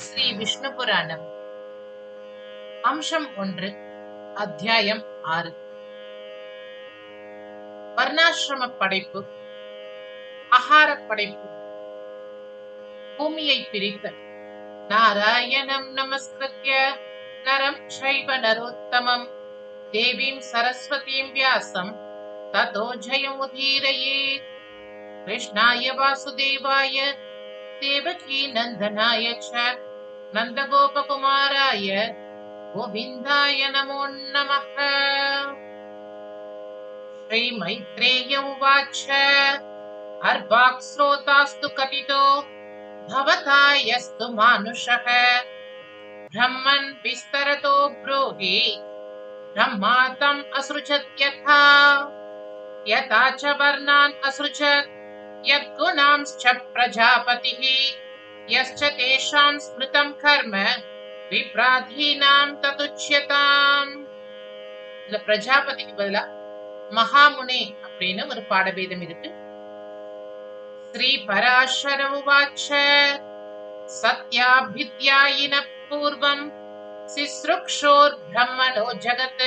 ஸ்ரீ விஷ்ணு புராணம் அம்சம் ஒன்று அத்தியாயம் ஆறு வர்ணாசிரம படைப்பு ஆகார படைப்பு பூமியை பிரித்தல் நாராயணம் நமஸ்கிருத்ய நரம் சைவ நரோத்தமம் தேவீம் சரஸ்வதீம் வியாசம் ததோ ஜயமுதீரயேத் कृष्णाय वासुदेवाय देवकी नन्दनाय च नन्दगोपकुमाराय गोविन्दाय नमो नमः। श्रीमैत्रेय उवाच। अर्वाक्स्रोतास्तु कथितो भवता यस्तु मानुषः। ब्रह्मन् विस्तरतो ब्रूहि ब्रह्मा तम् असृजत् यथा। यथा च वर्णान् असृजत् यद्गुणांश्च प्रजापतिः यश्च तेषां स्मृतं कर्म விப்ராதீனாம் ததுச்சியதாம் இதுல பிரஜாபதிக்கு பதிலா மகாமுனி அப்படின்னு ஒரு பாடபேதம் இருக்கு ஸ்ரீ பராசர உவாச்ச சத்யாபித்யாயின பூர்வம் சிஸ்ருக்ஷோர் பிரம்மணோ ஜகத்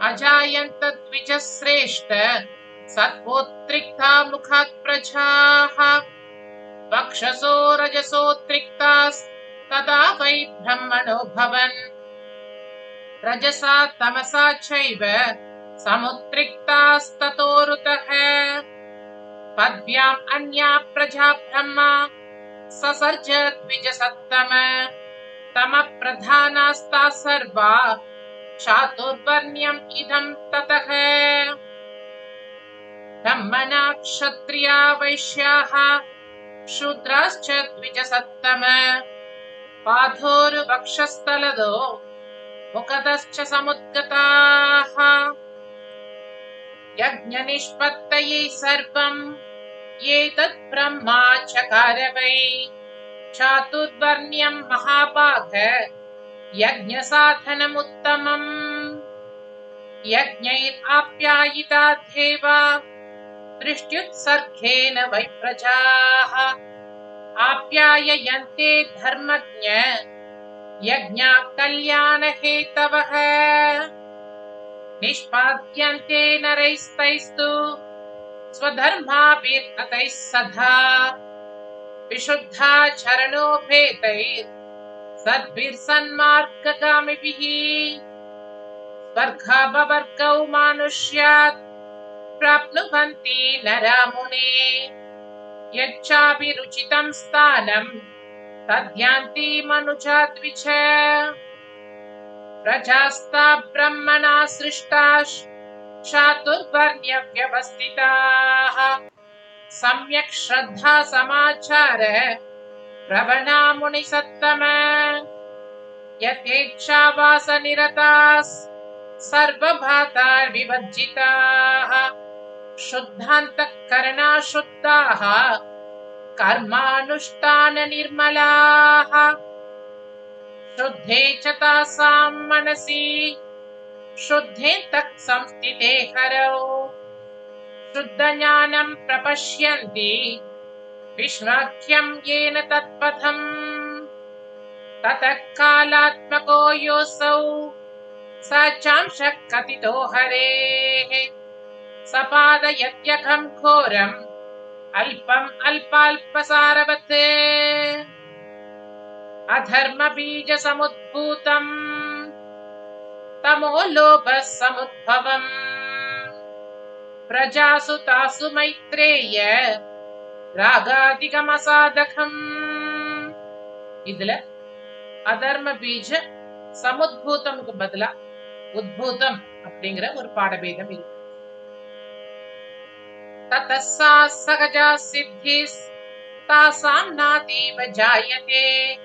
அஜாயந்த सत्त्वोत्रिक्ता मुखात् प्रजाः वक्षसो रजसोत्रिक्तास्तदा वै ब्रह्मणो भवन्। रजसा तमसा चैव समुत्रिक्तास्ततोरुतः। पद्भ्याम् अन्या प्रजा ब्रह्मा ससर्ज द्विजसत्तम। तमप्रधानास्ता सर्वा चातुर्वर्ण्यम् सर्वा ततः। ब्रह्मणा क्षत्रिया वैश्याः शूद्राश्च द्विजसत्तम पाधोरुवक्षस्थलदो मुखतश्च समुद्गताः। यज्ञनिष्पत्तये सर्वम् एतत् ब्रह्मा चातुर्वर्ण्यम् महाभाग यज्ञसाधनमुत्तमम्। यज्ञैराप्यायिता देवा दृष्ट्युत्सर्गेण वै प्रजाः आप्याययन्ते धर्मज्ञ यज्ञा कल्याणहेतवः निष्पाद्यन्ते नरैस्तैस्तु स्वधर्माभिर्गतैः सदा। विशुद्धाचरणोपेतैः सद्भिर्सन्मार्गगामिभिः। स्वर्गापवर्गौ मानुष्यात् प्राप्नुवन्ति नरामुने यच्चाभिरुचितं स्थानं तद्यान्ति मनुजा द्विज प्रजास्ता ब्रह्मणा सृष्टा चातुर्वर्ण्यव्यवस्थिताः। सम्यक् श्रद्धा समाचार प्रवणा मुनिसत्तम। यथेच्छावासनिरतास् सर्वभातार्विवर्जिताः शुद्धान्तःकरणा शुद्धाः कर्मानुष्ठाननिर्मलाः। शुद्धे च तासां मनसि शुद्धे तत् संस्थिते हरौ। शुद्धज्ञानं प्रपश्यन्ति विश्वाख्यं येन तत्पथम्। ततः कालात्मको योऽसौ स चांशः कथितो हरेः सपादयत्यघम् घोरम् अल्पम् अल्पाल्पसारवत् अधर्मबीजसमुद्भूतम् तमो लोभः समुद्भवम् प्रजासु तासु मैत्रेय ராகாதிகமசாதகம் இதுல அதர்ம பீஜ சமுத்பூதமுக்கு பதிலா உத்பூதம் அப்படிங்கிற ஒரு பாடபேதம் இருக்கு ततस्सा सहजा सिद्धिस् तासां नातीव जायते।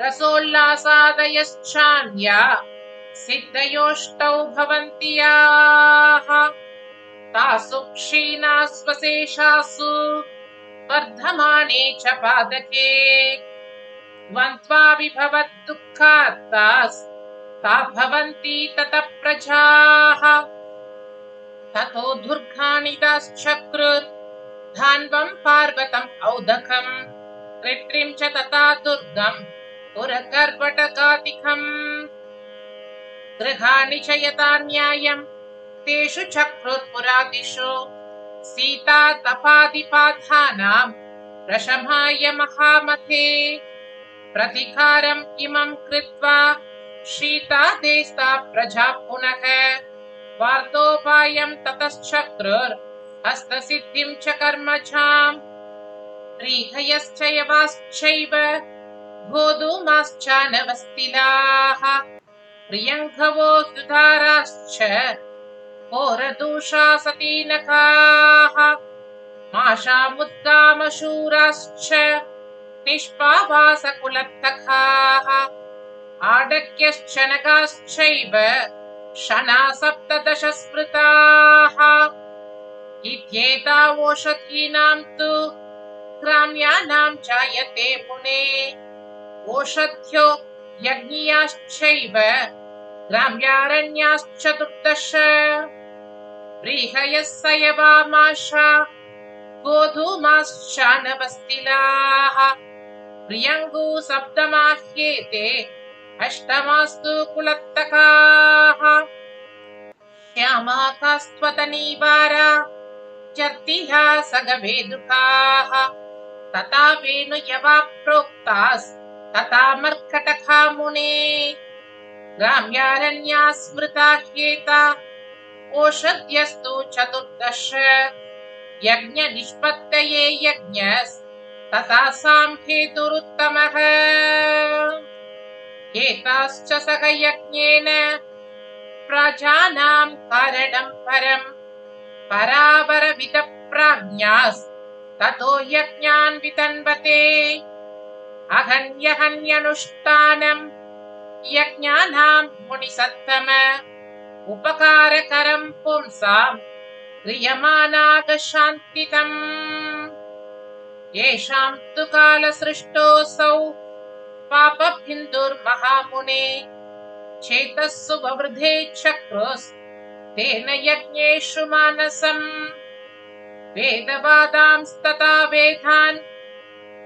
रसोल्लासादयश्चान्या सिद्धयोष्टौ भवन्ति याः। तासु क्षीणा स्वशेषासु वर्धमाने च पादके। द्वन्द्वा विभवद्दुःखात्तास् ता भवन्ति ततः प्रजाः ततो दुर्गाणि दाश्चक्रुर् धान्वम् पार्वतम् औदकम् कृत्रिं च तथा दुर्गम् पुरकर्पटकातिकम् गृहाणि च यथा न्यायम् तेषु चक्रुत्पुरादिषु सीता तपादिपाधानाम् प्रशमाय महामते प्रतिकारम् इमम् कृत्वा शीतादेस्ता प्रजा पुनः वार्तोपायम् ततश्चक्रुर् हस्तसिद्धिम् च कर्मजाम् व्रीहयश्च यवाश्चैव गोधूमाश्चानवस्तिलाः प्रियङ्घवो सुधाराश्च होरदूषा सतीनकाः माशामुद्गामशूराश्च निष्पावासकुलत्तखाः आडक्यश्च नगाश्चैव शना सप्तदश स्मृताः इत्येतावोषधीनाम् तु ग्राम्याणां जायते मुने। ओषध्यो यज्ञियाश्चैव ग्राम्यारण्याश्चतुर्दश व्रीहयः सयवामाशा गोधूमाश्चानवस्तिलाः प्रियङ्गू सप्तमाह्येते अष्टमास्तु कुलत्तकाः श्यामाकास्त्वतनीवारा चर्तिहा सगवेदुकाः तथा वेणुयवा प्रोक्तास् तथा मर्कटका मुने। ग्राम्यारण्या स्मृता ह्येता ओषध्यस्तु चतुर्दश। यज्ञनिष्पत्तये यज्ञस् तथा एताश्च सह यज्ञेन प्रजानां कारणं परम् परावरविदप्राज्ञास्ततो यज्ञान् वितन्वते। अहन्यहन्यनुष्ठानम् यज्ञानाम् मुनिसत्तम उपकारकरम् पुंसाम् क्रियमाणागशान्तितम्। येषाम् तु कालसृष्टोऽसौ पापबिन्दुर्महामुने चेतस्सु ववृधे चक्रुस्तेन यज्ञेषु मानसम् वेदवादांस्तथा वेदान्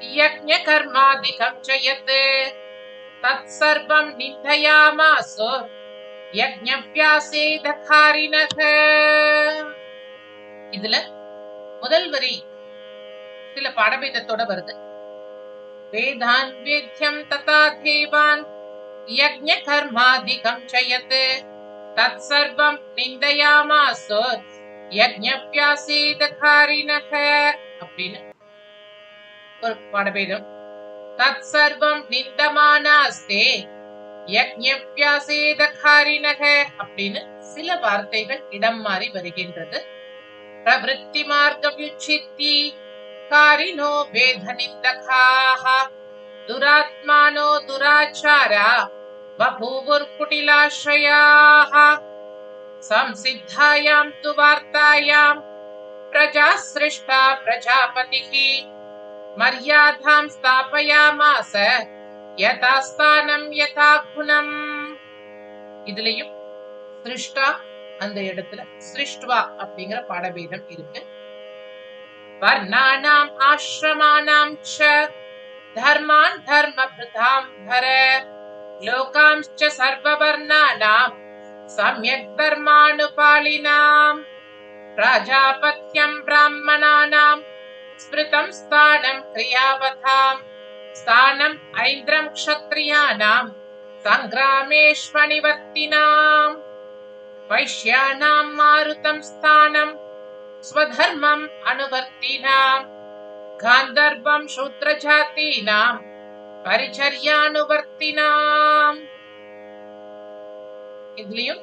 यज्ञकर्मादिकं च यत् तत्सर्वं निन्दयामासु யஜ்ஞவியாசேதகாரினக இதுல முதல் வரி சில பாடபேதத்தோட வருது வேதான் வேத்யம் ததா தேவான் யஜ்ஞ கர்மாதிகம் சயத் தத் சர்வம் நிந்தயாமாசோ யஜ்ஞவியாசேதகாரினக அப்படின்னு ஒரு பாடபேதம் தத் சர்வம் நிந்தமானாஸ்தே யஜ்ஞவியாசேதகாரினக அப்படின்னு சில வார்த்தைகள் இடம் மாறி வருகின்றது பிரவருத்தி மார்க்கவியுச்சித்தி காரினோ வேத நிந்தகாः दुरात्मानो दुराचारा बभूवुर्कुटिलाश्रयाः संसिद्धायां तु वार्तायां प्रजा सृष्टा प्रजापतिः मर्यादां स्थापयामास யதா ஸ்தானம் யதா குணம் இதுலயும் சிருஷ்டா அந்த இடத்துல சிருஷ்டுவா அப்படிங்கிற பாடபேதம் இருக்கு वर्णानाम् आश्रमाणां च धर्मान् धर्मभृतां धर्मभृताम्भर लोकांश्च सर्ववर्णानां सम्यक् धर्मानुपालिनाम्। प्राजापत्यं ब्राह्मणानां स्मृतं स्थानं क्रियावथाम्। स्थानम् ऐन्द्रं क्षत्रियाणां सङ्ग्रामेश्ववर्तिनाम् वैश्यानां मारुतं स्थानम् स्वधर्मम् अनुवर्तिनाम् गान्धर्वं शूद्रजातीनां परिचर्यानुवर्तिनाम् இதுலயும்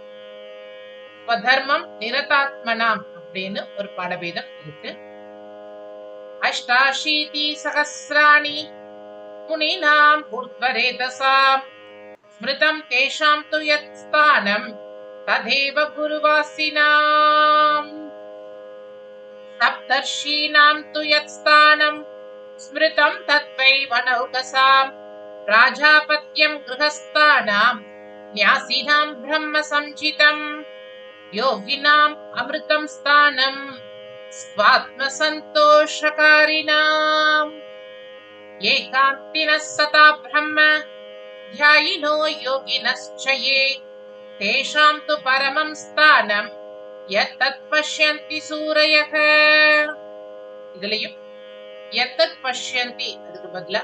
ஸ்வதர்மம் நிரதாத்மனாம் அப்படின்னு ஒரு பாடபேதம் இருக்கு அஷ்டாஷீதி சகசிராணி முனினாம் ஊர்த்வரேதசாம் ஸ்மிருதம் தேஷாம் து யத் ஸ்தானம் ததேவ குருவாசினாம் सप्तर्षीणाम् तु यत्स्थानम् स्मृतम् स्मृतम् तत्त्वनौकसाम् प्राजापत्यम् गृहस्थानाम् न्यासिनाम् ब्रह्मसञ्चितम् योगिनाम् अमृतम् स्थानम् स्वात्मसन्तोषकारिणाम्। एकान्तिनः सता ब्रह्म ध्यायिनो योगिनश्च ये तेषाम् तु परमम् स्थानम्। எத்தத் பஷ்யந்தி சூரையக. இதுலயும் எத்தத் பஷ்யந்தி அதுக்கு பதிலா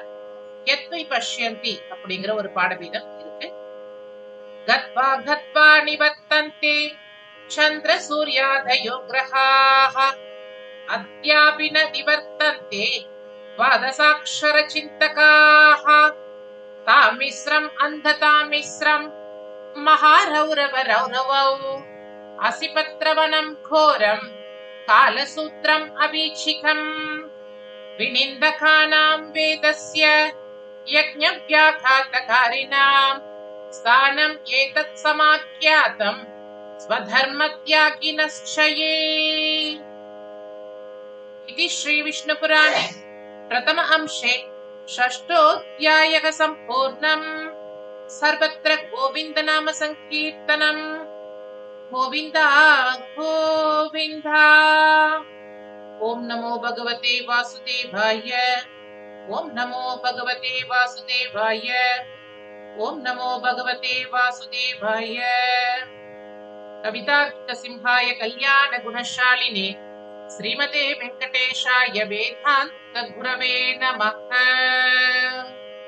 எத்தை பஷ்யந்தி அப்படிங்கிற ஒரு பாடபீதம் இருக்கு. கத்வா கத்வா நிவத்தந்தி சந்திர சூர்யாதயோ கிரகாக அத்தியாபின நிவர்த்தந்தி பாதசாட்சர சிந்தகாக தாமிஸ்ரம் அந்ததாமிஸ்ரம் மகாரௌரவ ரௌரவௌ असिपत्रवनम् घोरम् कालसूत्रम् अवीक्षितम्। विनिन्दकानाम् वेदस्य यज्ञव्याघातकारिणाम् स्थानम् एतत् समाख्यातम् स्वधर्मत्यागिनश्च ये इति श्रीविष्णुपुराणे प्रथम अंशे षष्ठोऽध्यायः सम्पूर्णम्। सर्वत्र गोविन्दनाम सङ्कीर्तनम् गोविन्द गोविन्द। ॐ नमो भगवते वासुदेवाय। ॐ नमो भगवते वासुदेवाय। ॐ नमो भगवते वासुदेवाय। कवितार्किकसिंहाय कल्याणगुणशालिने श्रीमते वेङ्कटेशाय वेदान्तगुरवे नमः